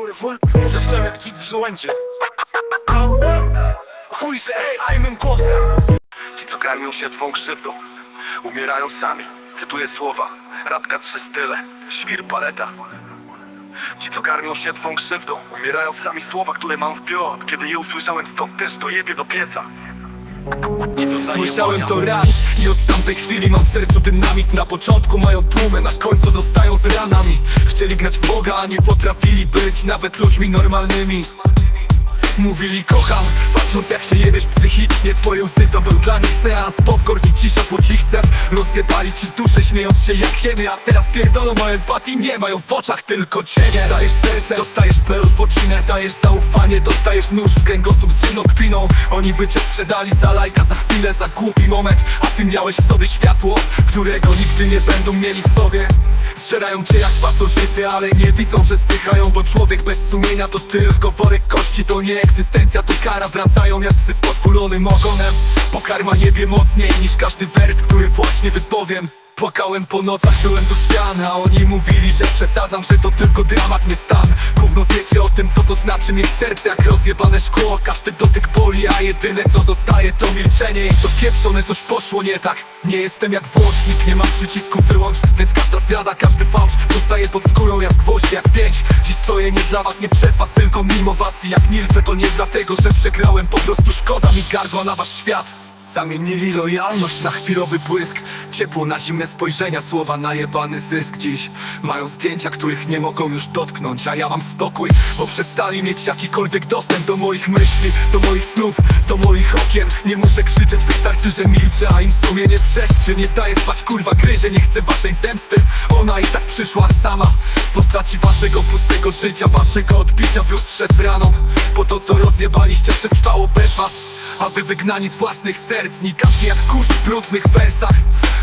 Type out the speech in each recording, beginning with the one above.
kurwa Zeszczem jak dzid w żołędzie. Chuj z AI-mym głosem. Ci co karmią się twą krzywdą Umierają sami. Cytuję słowa Radka trzy style Świr paleta. Ci co karmią się twą krzywdą Umierają sami. Słowa, które mam w piot Kiedy je usłyszałem stąd też dojebie do pieca. To Słyszałem to raz i od tamtej chwili mam w sercu dynamit. Na początku mają tłumę, na końcu zostają z ranami Chcieli grać w Boga, a nie potrafili być nawet ludźmi normalnymi. Mówili kocham, patrząc jak się jebiesz psychicznie Twoje łzy to był dla nich seans Popcorn i cisza po Rozjebali ci duszę śmiejąc się jak hieny A teraz pierdolą o empatii Nie mają w oczach tylko cienie. Dajesz serce, dostajesz oczynę Dajesz zaufanie, dostajesz nóż w kręgosłup z zimną Oni by cię sprzedali za lajka Za chwilę, za głupi moment. A ty miałeś w sobie światło Którego nigdy nie będą mieli w sobie. Strzelają cię jak pasożyty, ale nie widzą, że zdychają Bo człowiek bez sumienia to tylko worek kości. To nie egzystencja, to kara. Wracają jak psy z podkulonym ogonem Pokarma jebie mocniej niż każdy wers, który właśnie wypowiem. Płakałem po nocach, byłem do ścian A oni mówili, że przesadzam, że to tylko dramat, nie stan. Gówno wiecie o tym, co to znaczy mieć serce jak rozjebane szkło. Każdy dotyk boli, a jedyne co zostaje to milczenie. I to pieprzone coś poszło nie tak. Nie jestem jak włącznik, nie mam przycisku wyłącz. Więc każda zdrada, każdy fałsz Zostaje pod skórą jak gwoźdź, jak więź Dziś stoję nie dla was, nie przez was, tylko mimo was. I jak milczę to nie dlatego, że przegrałem. Po prostu szkoda mi gardła na wasz świat Zamienili lojalność na chwilowy błysk. Ciepło na zimne spojrzenia, słowa na jebany zysk. Dziś mają zdjęcia, których nie mogą już dotknąć A ja mam spokój, bo przestali mieć jakikolwiek dostęp do moich myśli Do moich snów, do moich okien. Nie muszę krzyczeć, wystarczy, że milczę A im sumienie wrzeszczy Nie daję spać, kurwa gryzie, nie chcę waszej zemsty Ona i tak przyszła sama. W postaci waszego pustego życia Waszego odbicia w lustrze z raną Po to, co rozjebaliście, przetrwało bez was a wy wygnani z własnych serc Znikacie jak kurz w brudnych wersach.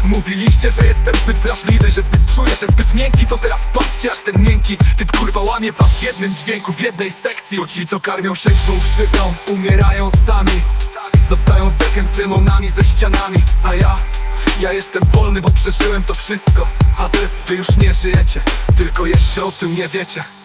Mówiliście, że jestem zbyt wrażliwy Że zbyt czuję, że zbyt miękki. To teraz patrzcie jak ten miękki Typ kurwa łamie was w jednym dźwięku W jednej sekcji. Bo ci co karmią się krzywdą Umierają sami. Zostają z echem, z demonami, ze ścianami. A ja, ja jestem wolny, bo przeżyłem to wszystko. A wy, wy już nie żyjecie Tylko jeszcze o tym nie wiecie